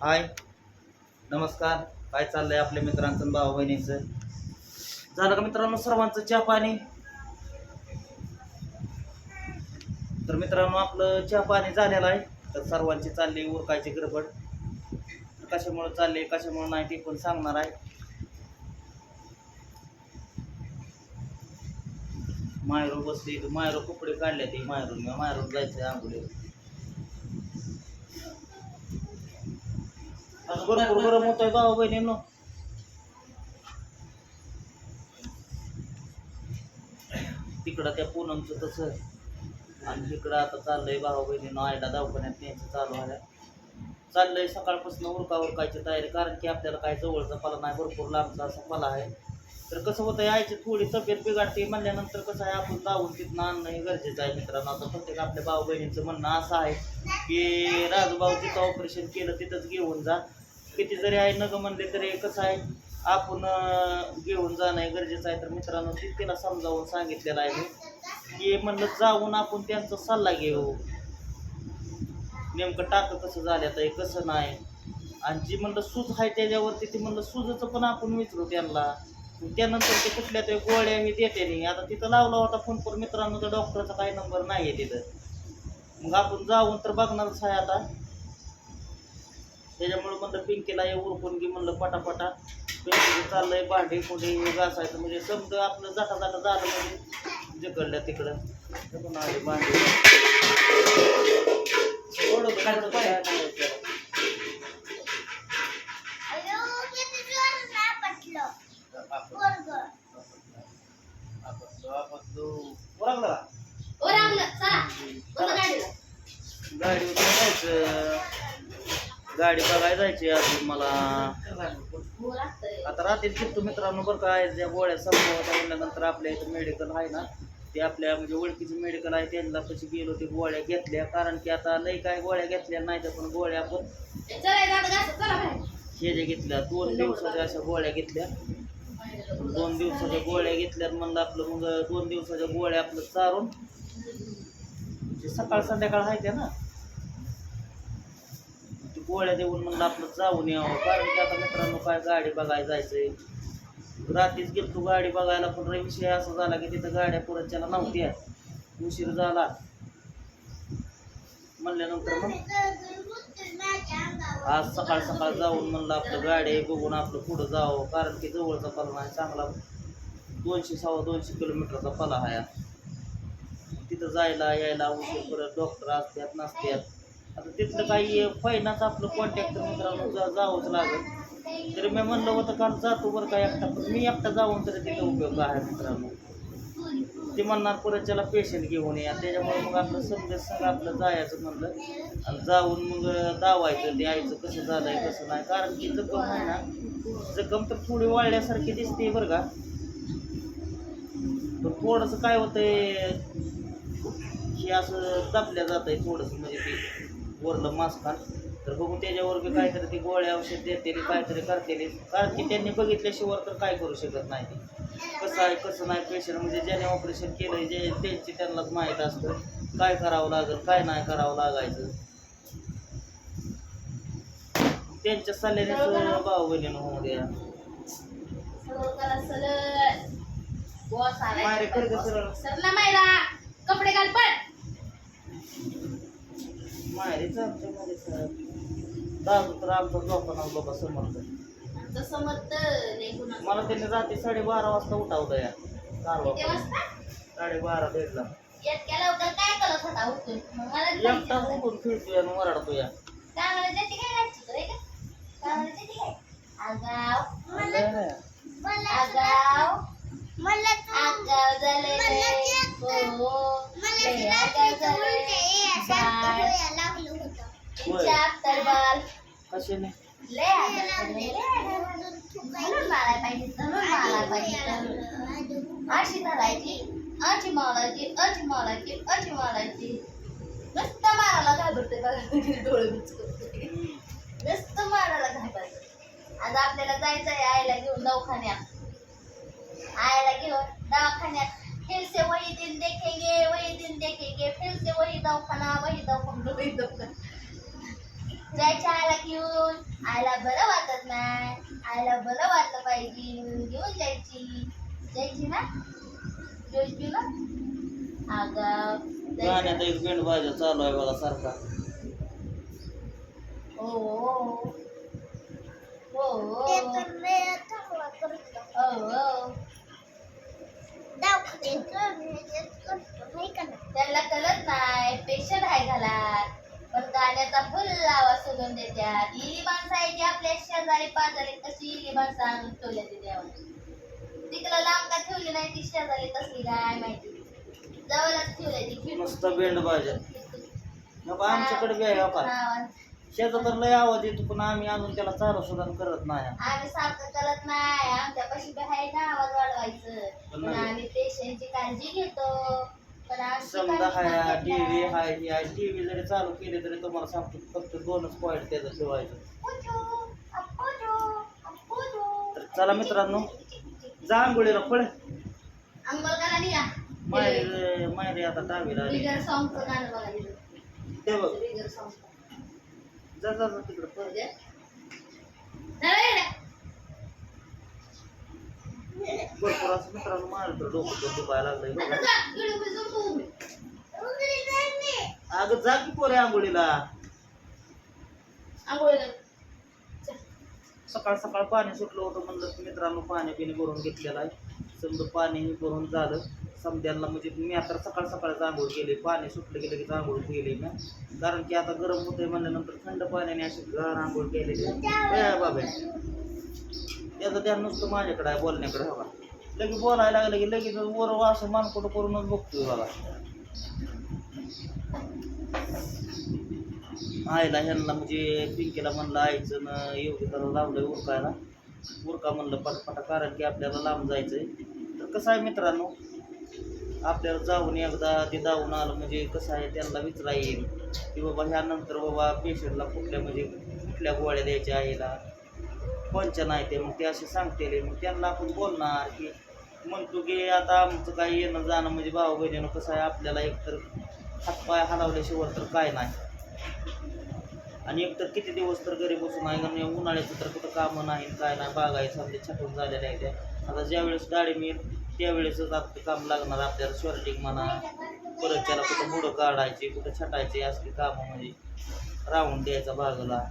हाय. नमस्कार. काय चाललंय आपल्या मित्रांचं भाऊ बहिणीचं झालं का मित्रांनो सर्वांचं चहा पाणी तर मित्रांनो आपलं चहा पाणी झालेलं आहे. तर सर्वांची चालली उरकायची गडबड. कशामुळे चालले कशामुळे नाही ते पण सांगणार आहे. मायरू बसली मायरू कपडे काढले ते मायरून मायरून जायचं आंघोळी आज भरपूर गरम होत आहे हो भाऊ बहिणींनो. तिकडं त्या पूनमचं तसं. आणि इकडं आता चाललंय भाऊ हो बहिणीनं आयला दवाखान्यात न्यायचं चालू आहे. चाललंय सकाळपासून उरका उरकायची तयारी कारण की आपल्याला काय जवळचा पला नाही भरपूर लांबचा असा पला आहे. तर कसं होतं आईची थोडी तब्येत बिघडते म्हणल्यानंतर कसं आहे आपण जाऊन तिथनं आणणं हे गरजेचं आहे मित्रांनो. आता प्रत्येक आपल्या भाऊ बहिणींचं म्हणणं असं आहे की राजूभाऊ तिथं ऑपरेशन केलं तिथंच घेऊन जा. किती जरी आहे नग म्हणले तरी कसं आहे. आपण घेऊन जाणं गरजेचं आहे. तर मित्रांनो ती तिला समजावून सांगितलेलं आहे. मी की म्हणलं जाऊन आपण त्यांचा सल्ला घेऊ. नेमकं टाकं कसं झालं आहे कसं नाही. आणि जी म्हणलं सूज आहे त्याच्यावरती ते म्हणलं सूजचं पण आपण विचारू त्यांना. त्यानंतर ते कुठल्या तरी गोळ्या हे देते नाही. आता तिथं लावला होता फोन पर मित्रांनो तर डॉक्टरचा काही नंबर नाही आहे तिथं. मग आपण जाऊन तर बघणारच आहे आता. त्याच्यामुळे म्हणलं पिंकीला हे उरकून घे म्हणलं पटापटा. पिंकीचं चाललंय भांडे कुठे घासायचं. म्हणजे समजा आपलं जाता जाता झालं म्हणजे जिकडल्या तिकडं. आले भांडे. थोडं गाडी बघायला जायची अजून मला. आता रात्री फिरतो मित्रांनो बरं काय ज्या गोळ्या संपवता म्हणल्यानंतर आपल्या इथं मेडिकल आहे ना ते आपल्या म्हणजे ओळखीचे मेडिकल आहे त्यांना कशी गेलो ते गोळ्या घेतल्या कारण की आता लई काय गोळ्या घेतल्या नाही तर पण गोळ्या आपण हे जे घेतल्या दोन दिवसाच्या अशा गोळ्या घेतल्या. दोन दिवसाच्या गोळ्या घेतल्या म्हणलं आपलं मग दोन दिवसाच्या गोळ्या आपलं चारून. सकाळ संध्याकाळ आहे त्या ना गोळ्या देऊन म्हणलं आपलं जाऊन यावं. कारण की आता मित्रांनो काय गाडी बघायला जायचंय. रात्रीच गेलतो गाडी बघायला पण विषय असा झाला की तिथं गाड्या पुरतच्याला नव्हत्या. उशीर झाला. म्हणल्यानंतर मग आज सकाळ सकाळ जाऊन म्हणलं आपलं गाडी बघून आपलं पुढं जावं. कारण की जवळचा पला नाही चांगला दोनशे सव्वा दोनशे किलोमीटरचा पला हा. तिथं जायला यायला उशीर परत डॉक्टर असतात नसतात. आता तिथलं काही फायनाच आपलं कॉन्टॅक्टर मित्रांनो जा जावंच लागेल. तरी मी म्हणलं होतं काल जातो बरं काय एकटा. पण मी एकटा जाऊन तरी तिथं उपयोग आहे मित्रांनो. ते म्हणणार परत त्याला पेशंट घेऊन या. त्याच्यामुळे मग आपलं समजा सगळं आपलं जायचं म्हणलं. आणि जाऊन मग दावायचं ते आईचं कसं झालंय कसं नाही. कारण की जखम आहे ना जखम तर थोडी वाळल्यासारखी दिसते बरं का. पण थोडंसं काय होतंय हे असं दाबल्या जात आहे थोडंसं म्हणजे ते. वरलं मास्कान तर बघू त्याच्यावर बी काहीतरी ते गोळ्या औषध देते काहीतरी करते कारण की त्यांनी बघितल्याशिवाय तर काय करू शकत नाही ते. कसं आहे कसं नाही पेशंट म्हणजे ज्याने ऑपरेशन केलं जे त्यांची त्यांनाच माहीत असतं. काय करावं लागेल काय नाही करावं लागायचं. त्यांच्या सल्ल्याने भाऊ बहिणीनं होऊ द्या. सरला मायरा. कपडे घाल पण माहेरीच आमच्या मध्ये सर दादू तर आमचा झोपा बाबा समर्थ नाही कुणाचं. मला त्यांनी रात्री साडेबारा वाजता उठावलं या किती कारवा वाजता? साडेबारा दीडला. इतक्या लवकर काय करत होता? उठून. मग मला उठून फिरतोय आणि वराडतो या काय घालची तू, हे का? काय? आगाव. आगाव आगाव. झाले हो. लय आगाव झाले पाहिजे अशी धरायची अशी मारायची अशी मारायची अशी मारायची नुसतं मारायला घाबरते बघा. डोळे नुसतं मारायला घाबरते. आज आपल्याला जायचं आहे आईला घेऊन दवाखान्यात. आईला घेऊन दवाखान्यात. फिर से वही दिन देखेंगे वही दिन देखेंगे. फिर से वही दवाखाना वही दवाखाना वही दवाखाना. जायचं आईला घेऊन आईला बरं वाटत नाही. आईला बरं वाटलं पाहिजे. म्हणून घेऊन जायची. जायची ना? जायची ना? अगं गाण्यात. एक बेंड चालू आहे बघा सारखा. हो हो हो. हो हो. त्यांना कळत नाही. पेशंट आहे घरात. पण गाण्याचा फुल आवाज सोडून देतात. ही माणसं आहे की आपल्या शेजारी पाजारी कशी ही माणसं आणून ठेवल्या तिथे तिकडं लांब का ठेवली नाही ती शेजारी कसली काय माहिती. जवळच ठेवलंय ती खिडकी. नुसतं बेंड भाज्या आमच्याकडे बी आहे हो का? हा, शेजा तर लय आवाज येतो पण आम्ही अजून त्याला चालू सुद्धा करत नाही. आम्ही सारखं करत नाही. आमच्या पाशी आहे ना आवाज वाढवायचं. पण पण नाही. आम्ही पेशंटची काळजी घेतो. समजा हाय टीव्ही. हाय हे आहे टीव्ही जरी चालू केली तरी तुम्हाला सांगतो फक्त दोनच पॉईंट त्याचं ठेवायचं. तर चला मित्रांनो जा आंघोळीला माहेरी आता दहावीला आली. ते बघ. जा जा जा तिकडं. भरपूर असं मित्रांनो माझं तर डोकं तर दुखायला लागलंय आता बघा जा, इकडे उभी जाऊन तू उभी. अगं जा की पोरे आंघोळीला. अंघोळीला. चल. सकाळ सकाळ पाणी सुटलं होतं म्हणलं मित्रांनो पाणी बिणी भरून घेतलेलं आहे. समजा पाणीही भरून झालं. समद्यांना म्हणजे मी आता सकाळ सकाळच आंघोळ केली पाणी सुटलं गेलं की आंघोळ केली ना. कारण की आता गरम होतंय म्हणल्यानंतर थंड पाण्याने अशी गार आंघोळ केलेली बाबा. त्याचं ध्यान नुसतं माझ्याकडे आहे बोलण्याकडे हवा लगेच बोलायला लागलं की लगेच वर असं मानकोट करूनच बघतोय बघा. आईला ह्यांना म्हणजे पिंकीला म्हणलं आईचं न त्याला लावलंय उरकायला. उरका म्हणलं पटापटा कारण की आपल्याला लांब जायचंय. तर कसं आहे मित्रांनो आपल्याला जाऊन एकदा ते जाऊन आलं म्हणजे कसं आहे त्यांना विचारा येईल की बाबा ह्यानंतर बाबा पेशंटला कुठल्या म्हणजे कुठल्या गोळ्या द्यायच्या आईला? कोणच्या नाही ते? मग ते असे सांगते मग त्यांना आपण बोलणार की म्हणतो की आता आमचं काही येणं जाणं म्हणजे भाऊ बहिणीनं कसं आहे आपल्याला एकतर हातपाय हलवल्याशिवाय तर काय नाही. आणि एकतर किती दिवस तर घरी बसून आहे कारण उन्हाळ्याचं तर कुठं कामं नाही काय नाही बागायचं समजे छटून झालेल्या आहेत त्या. आता ज्यावेळेस गाडी मिळेल त्यावेळेसच आपलं काम लागणार आपल्याला शॉर्टिंग म्हणा परत त्याला कुठं मुडं काढायची कुठं छटायची असली कामं म्हणजे राहून द्यायचा बागाला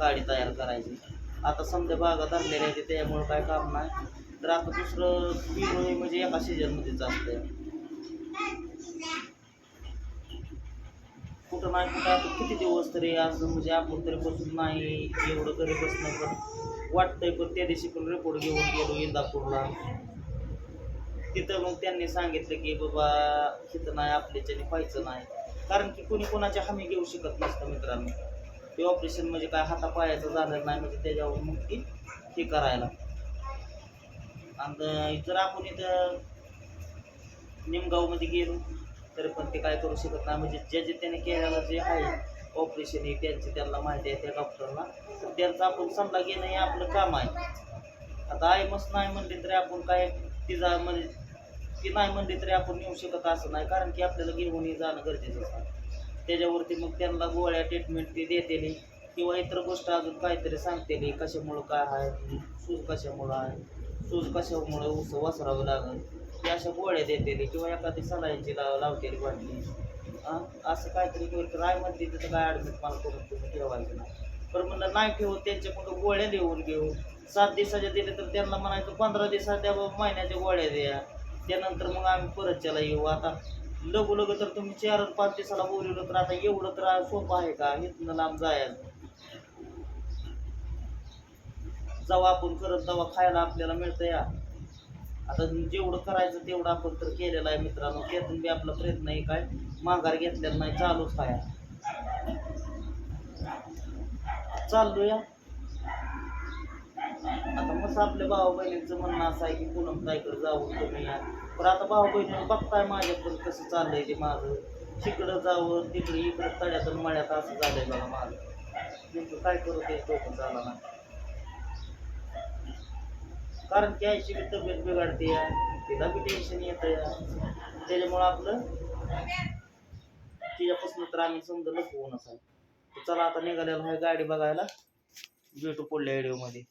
गाडी तयार करायची. आता समजा बागा धरलेल्या आहेत त्यामुळं काय काम नाही. तर आता दुसरं पिवळं म्हणजे एका सीजनमध्येच असतं कुठं नाही कुठं आता किती दिवस तरी असं म्हणजे आपण तरी बसून नाही एवढं घरी बसणं पण वाटतंय पण त्या दिवशी पण रिपोर्ट घेऊन गेलो इंदापूरला. तिथं मग त्यांनी सांगितलं की बाबा तिथं नाही आपल्याच्याने व्हायचं नाही. कारण की कोणी कोणाची हमी घेऊ शकत नसतं मित्रांनो. ते ऑपरेशन म्हणजे काय हातापायाचं झालं नाही म्हणजे त्याच्यावर मग ती हे करायला. आणि जर आपण इथं निमगावमध्ये गेलो तरी पण ते काय करू शकत नाही. म्हणजे जे जे त्याने केलेलं जे आहे ऑपरेशन हे त्यांची त्यांना माहिती आहे त्या डॉक्टरला तर त्यांचा आपण सल्ला घेणं हे आपलं काम आहे. आता आई मस्त नाही म्हणली तरी आपण काय तिचा म्हणजे ती नाही म्हणली तरी आपण येऊ शकत असं नाही. कारण की आपल्याला घेऊन जाणं गरजेचं असतं. त्याच्यावरती मग त्यांना गोळ्या ट्रीटमेंट ती देतेली. किंवा इतर गोष्ट अजून काहीतरी सांगतेली. कशामुळं काय आहे सूज कशामुळं आहे सूज कशामुळं उस वसरावं लागेल. ते अशा गोळ्या देतेली किंवा एखादी सलाईंची लाव लावतेली वाटली असं काहीतरी केलं राय म्हणते तिथं काय ॲडमिट मला करून तुम्ही ठेवायचं नाही. पण म्हणलं नाही ठेवू त्यांच्याकडून गोळ्या देऊन घेऊ. सात दिवसाच्या दिले तर त्यांना म्हणायचं पंधरा दिवसात द्या महिन्याच्या गोळ्या द्या. त्यानंतर मग आम्ही परत त्याला येऊ. आता लगू लगू तर तुम्ही चार पाच दिवसाला बोलवलं तर आता एवढं तर सोपं आहे का? इथनं लांब जायचं जाऊ आपण करत तेव्हा खायला आपल्याला मिळतं या. आता जेवढं करायचं तेवढं आपण तर केलेलं आहे मित्रांनो. त्यातून बी आपला प्रयत्न आहे. काय माघार घेतलेला नाही चालूच आहे. चालूया. आता मस्त आपल्या भाऊ बहिणींचं म्हणणं असं आहे की पूनम ताईकडे जाऊन तुम्ही या. पण आता भाऊ बहिणी बघताय माझ्याकडून कसं चाललंय ते माझं. तिकडं जावं तिकडे इकडं तड्यातून मळ्यात असं झालंय बघा माझं. नेमकं काय करू ते डोकं झाला ना कारण की आईची बी तब्येत बिघडते या तिला बी टेन्शन येतं या त्याच्यामुळं आपलं तिच्यापासून तर आम्ही समजा लपवूनच आहे चला आता निघालेलो आहे गाडी बघायला भेटू पुढल्या व्हिडिओमध्ये